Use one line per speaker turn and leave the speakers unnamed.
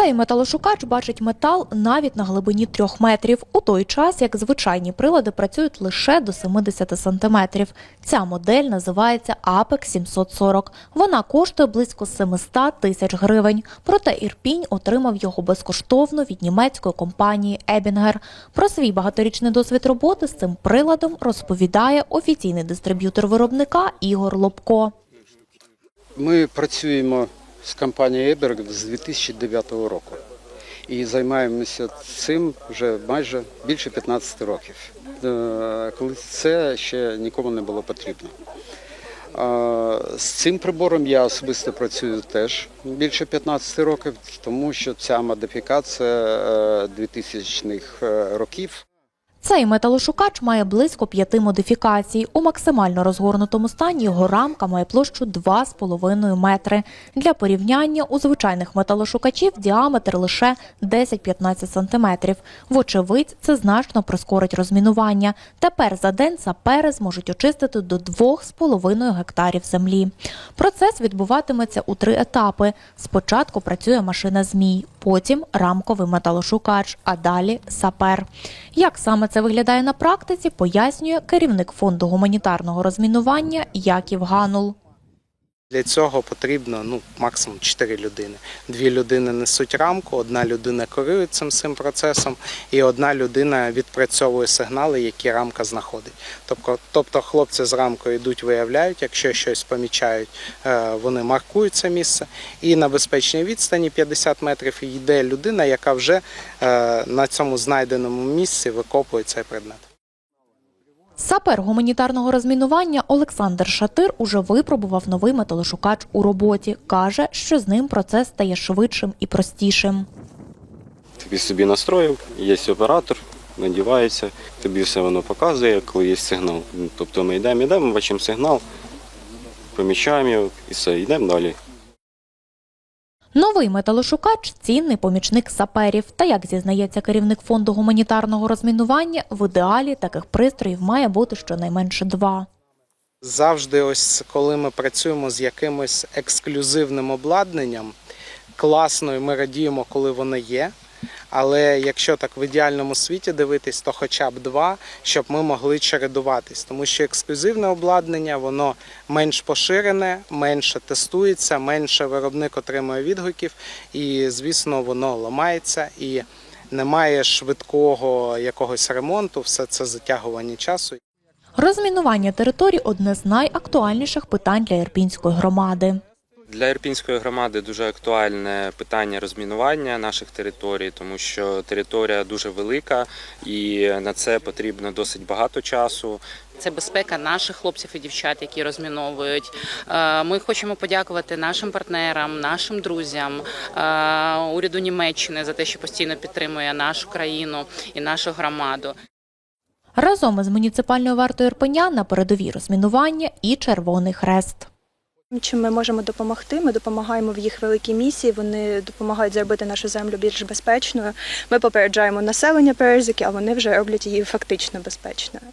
Цей металошукач бачить метал навіть на глибині трьох метрів, у той час як звичайні прилади працюють лише до 70 сантиметрів. Ця модель називається Apex 740. Вона коштує близько 700 тисяч гривень. Проте Ірпінь отримав його безкоштовно від німецької компанії Ебінгер. Про свій багаторічний досвід роботи з цим приладом розповідає офіційний дистриб'ютор виробника Ігор Лобко.
Ми працюємо з компанією Eberg з 2009 року і займаємося цим вже майже більше 15 років, Е, коли це ще нікому не було потрібно. З цим прибором я особисто працюю теж більше 15 років, тому що ця модифікація е, 2000-х років.
Цей металошукач має близько п'яти модифікацій. У максимально розгорнутому стані його рамка має площу 2,5 метри. Для порівняння у звичайних металошукачів діаметр лише 10-15 сантиметрів. Вочевидь, це значно прискорить розмінування. Тепер за день сапери зможуть очистити до 2,5 гектарів землі. Процес відбуватиметься у три етапи. Спочатку працює машина змій, потім рамковий металошукач, а далі сапер. Як саме це виглядає на практиці, пояснює керівник фонду гуманітарного розмінування Яків Ганул.
Для цього потрібно ну максимум 4 людини. Дві людини несуть рамку, одна людина керує цим всім процесом, і одна людина відпрацьовує сигнали, які рамка знаходить. Тобто, тобто хлопці з рамкою йдуть, виявляють, якщо щось помічають, е, вони маркують це місце. І на безпечній відстані 50 метрів йде людина, яка вже е, на цьому знайденому місці викопує цей предмет.
Сапер гуманітарного розмінування Олександр Шатир уже випробував новий металошукач у роботі. Каже, що з ним процес стає швидшим і простішим.
Тобі собі настроїв, є оператор, надівається, тобі все воно показує, коли є сигнал. Ну, Тобто ми йдемо, йдемо, бачимо сигнал, поміщаємо його і все, йдемо далі.
Новий металошукач цінний помічник саперів. Та як зізнається керівник фонду гуманітарного розмінування, в ідеалі таких пристроїв має бути щонайменше два.
Завжди, ось коли ми працюємо з якимось ексклюзивним обладнанням, класно, і ми радіємо, коли воно є. Але якщо так в ідеальному світі дивитись, то хоча б два, щоб ми могли чередуватись. Тому що ексклюзивне обладнання воно менш поширене, менше тестується, менше виробник отримує відгуків, і звісно, воно ламається і немає швидкого якогось ремонту, все це затягування часу.
Розмінування територій одне з найактуальніших питань для ірпінської громади.
Для Ірпінської громади дуже актуальне питання розмінування наших територій, тому що територія дуже велика і на це потрібно досить багато часу.
Це безпека наших хлопців і дівчат, які розміновують. Е, Ми хочемо подякувати нашим партнерам, нашим друзям, е, уряду Німеччини за те, що постійно підтримує нашу країну і нашу громаду.
Разом із муніципальною вартою Ірпеня на передовій розмінування і Червоний Хрест.
Чим ми можемо допомогти? Ми допомагаємо в їх великій місії. Вони допомагають зробити нашу землю більш безпечною. Ми попереджаємо населення про а вони вже роблять її фактично безпечною.